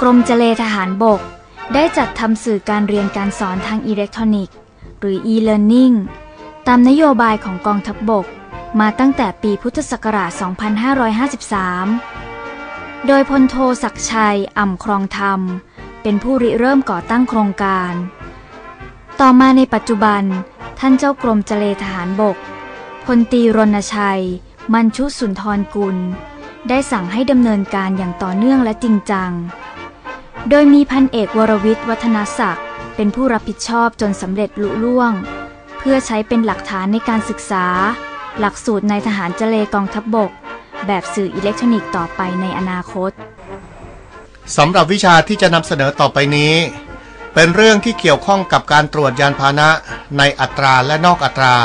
กรมเจเลทหารบก ได้จัดทำสื่อการเรียนการสอนทางอิเล็กทรอนิกส์ หรือ e-learning ตามนโยบายของกองทัพบบก มาตั้งแต่ปีพุทธศักราช 2553 โดยพลโทศักชัยอ่ำครองธรรม เป็นผู้ริเริ่มก่อตั้งโครงการ ต่อมาในปัจจุบัน ท่านเจ้ากรมเจเลทหารบกพลตีรณชัย มันชุสุนทรกุล ได้สั่งให้ดำเนินการอย่างต่อเนื่องและจริงจัง โดยมีพันเอกวรวิทย์วัฒนศักดิ์เป็นผู้รับผิดชอบจนสำเร็จลุล่วง เพื่อใช้เป็นหลักฐานในการศึกษา หลักสูตรในทหารเจเลกองทัพบบก แบบสื่ออิเล็กทรอนิกส์ต่อไปในอนาคตสำหรับวิชาที่จะนำเสนอต่อไปนี้ เป็นเรื่องที่เกี่ยวข้องกับการตรวจยานพาหนะในอัตราและนอกอัตรา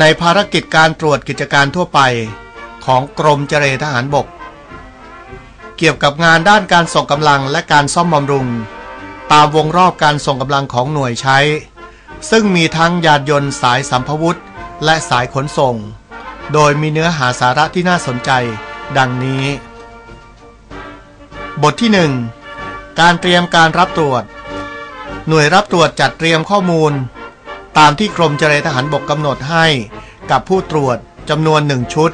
ในภารกิจการตรวจกิจการทั่วไป ของกรมเจรทหารบก เกี่ยวกับงานด้านการส่งกำลังและการซ่อมบำรุง ตามวงรอบการส่งกำลังของหน่วยใช้ ซึ่งมีทั้งยานยนต์สายสัมภวุธและสายขนส่ง โดยมีเนื้อหาสาระที่น่าสนใจ ดังนี้ บทที่ 1 การเตรียมการรับตรวจ หน่วยรับตรวจจัดเตรียมข้อมูล ตามที่กรมเจรทหารบกกำหนดให้กับผู้ตรวจจำนวนหนึ่งชุด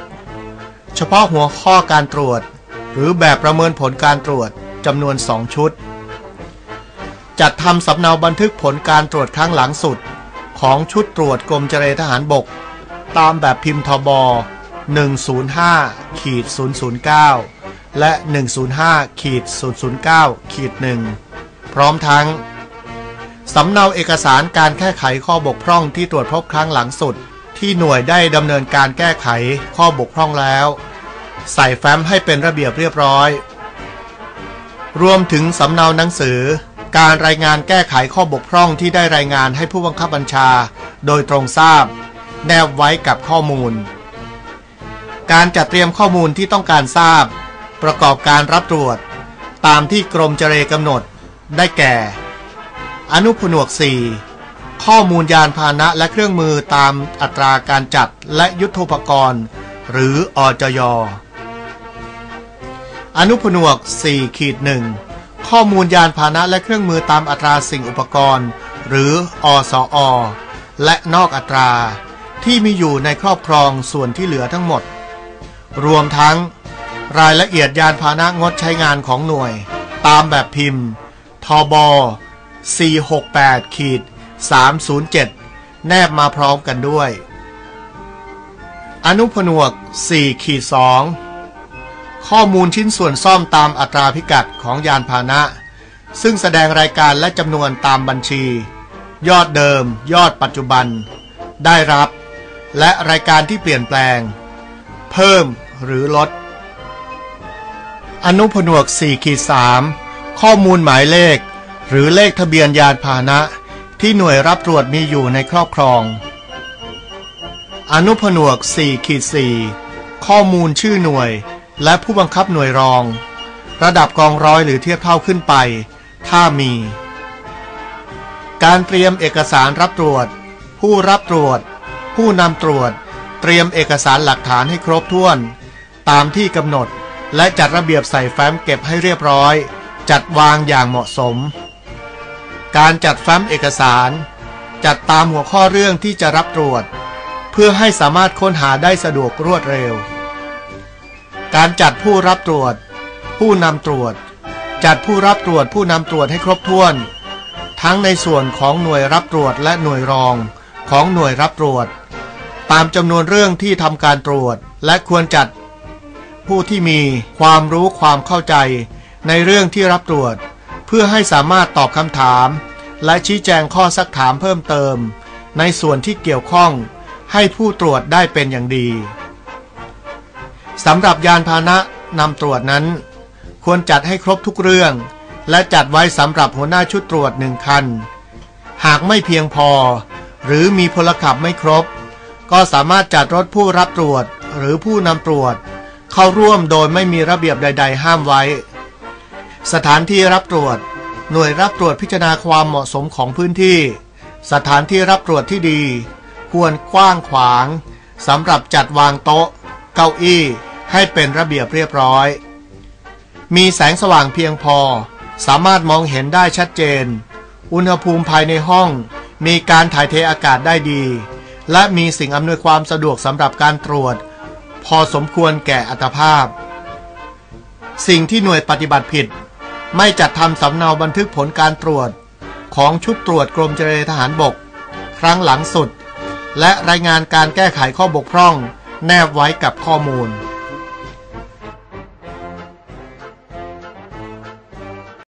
เฉพาะหัวข้อการตรวจ หรือแบบประเมินผลการตรวจจำนวนสองชุด จัดทำสำเนาบันทึกผลการตรวจครั้งหลังสุด ของชุดตรวจกรมเจรทหารบก ตามแบบพิมพ์ทบ 105ขีด009 และ 105ขีด009ขีด1พร้อมทั้งสำเนาเอกสารการแก้ไขข้อบกพร่องที่ตรวจพบครั้งหลังสุด ที่หน่วยได้ดำเนินการแก้ไขข้อบกพร่องแล้ว ใส่แฟ้มให้เป็นระเบียบเรียบร้อย รวมถึงสำเนาหนังสือ การรายงานแก้ไขข้อบกพร่องที่ได้รายงานให้ผู้บังคับบัญชา โดยตรงทราบ แนบไว้กับข้อมูล การจัดเตรียมข้อมูลที่ต้องการทราบ ประกอบการรับตรวจ ตามที่กรมเจรกำหนด ได้แก่ อนุผนวก 4ข้อมูลยานพาหนะและเครื่องมือตามอัตราการจัดและยุทธปกรณ์ หรืออจย อนุผนวก4ขีด1ข้อมูลยานพาหนะและเครื่องมือตามอัตราสิ่งอุปกรณ์ หรืออสอ และนอกอัตรา ที่มีอยู่ในครอบครองส่วนที่เหลือทั้งหมด รวมทั้ง รายละเอียดยานพาหนะงดใช้งานของหน่วย ตามแบบพิมพ์ ทบ 468ขีด307 แนบมาพร้อมกันด้วย อนุผนวก4ขีด2 ข้อมูลชิ้นส่วนซ่อมตามอัตราพิกัดของยานพาหนะ ซึ่งแสดงรายการและจำนวนตามบัญชี ยอดเดิม ยอดปัจจุบัน ได้รับ และรายการที่เปลี่ยนแปลง เพิ่มหรือลด อนุผนวก4ขีด3ข้อมูลหมายเลข หรือเลขทะเบียนยานพาหนะ ที่หน่วยรับตรวจมีอยู่ในครอบครอง อนุผนวก4ขีด4ข้อมูลชื่อหน่วย และผู้บังคับหน่วยรอง ระดับกองร้อยหรือเทียบเท่าขึ้นไป ถ้ามี การเตรียมเอกสารรับตรวจ ผู้รับตรวจ ผู้นำตรวจ เตรียมเอกสารหลักฐานให้ครบถ้วน ตามที่กำหนดและจัดระเบียบใส่แฟ้มเก็บให้เรียบร้อย จัดวางอย่างเหมาะสม การจัดแฟ้มเอกสาร จัดตามหัวข้อเรื่องที่จะรับตรวจ เพื่อให้สามารถค้นหาได้สะดวกรวดเร็ว การจัดผู้รับตรวจ ผู้นำตรวจ จัดผู้รับตรวจผู้นำตรวจให้ครบถ้วน ทั้งในส่วนของหน่วยรับตรวจและหน่วยรองของหน่วยรับตรวจ ตามจำนวนเรื่องที่ทำการตรวจและควรจัด ผู้ที่มีความรู้ความเข้าใจในเรื่องที่รับตรวจ เพื่อให้สามารถตอบคำถาม และชี้แจงข้อซักถามเพิ่มเติม ในส่วนที่เกี่ยวข้องให้ผู้ตรวจได้เป็นอย่างดี สำหรับยานพาหนะนำตรวจนั้น ควรจัดให้ครบทุกเรื่อง และจัดไว้สำหรับหัวหน้าชุดตรวจหนึ่งคัน หากไม่เพียงพอ หรือมีพลขับไม่ครบ ก็สามารถจัดรถผู้รับตรวจหรือผู้นำตรวจ เข้าร่วมโดยไม่มีระเบียบใด ๆ ห้ามไว้ สถานที่รับตรวจ หน่วยรับตรวจพิจารณาความเหมาะสมของพื้นที่ สถานที่รับตรวจที่ดี ควรกว้างขวางสำหรับจัดวางโต๊ะ เก้าอี้ให้เป็นระเบียบเรียบร้อย มีแสงสว่างเพียงพอ สามารถมองเห็นได้ชัดเจน อุณหภูมิภายในห้อง มีการถ่ายเทอากาศได้ดี และมีสิ่งอำนวยความสะดวกสำหรับการตรวจ พอสมควรแก่อัตภาพ สิ่งที่หน่วยปฏิบัติผิด ไม่จัดทำสำเนาบันทึกผลการตรวจ ของชุดตรวจกรมเจรทหารบก ครั้งหลังสุด และรายงานการแก้ไขข้อบกพร่อง แนบไว้กับข้อมูล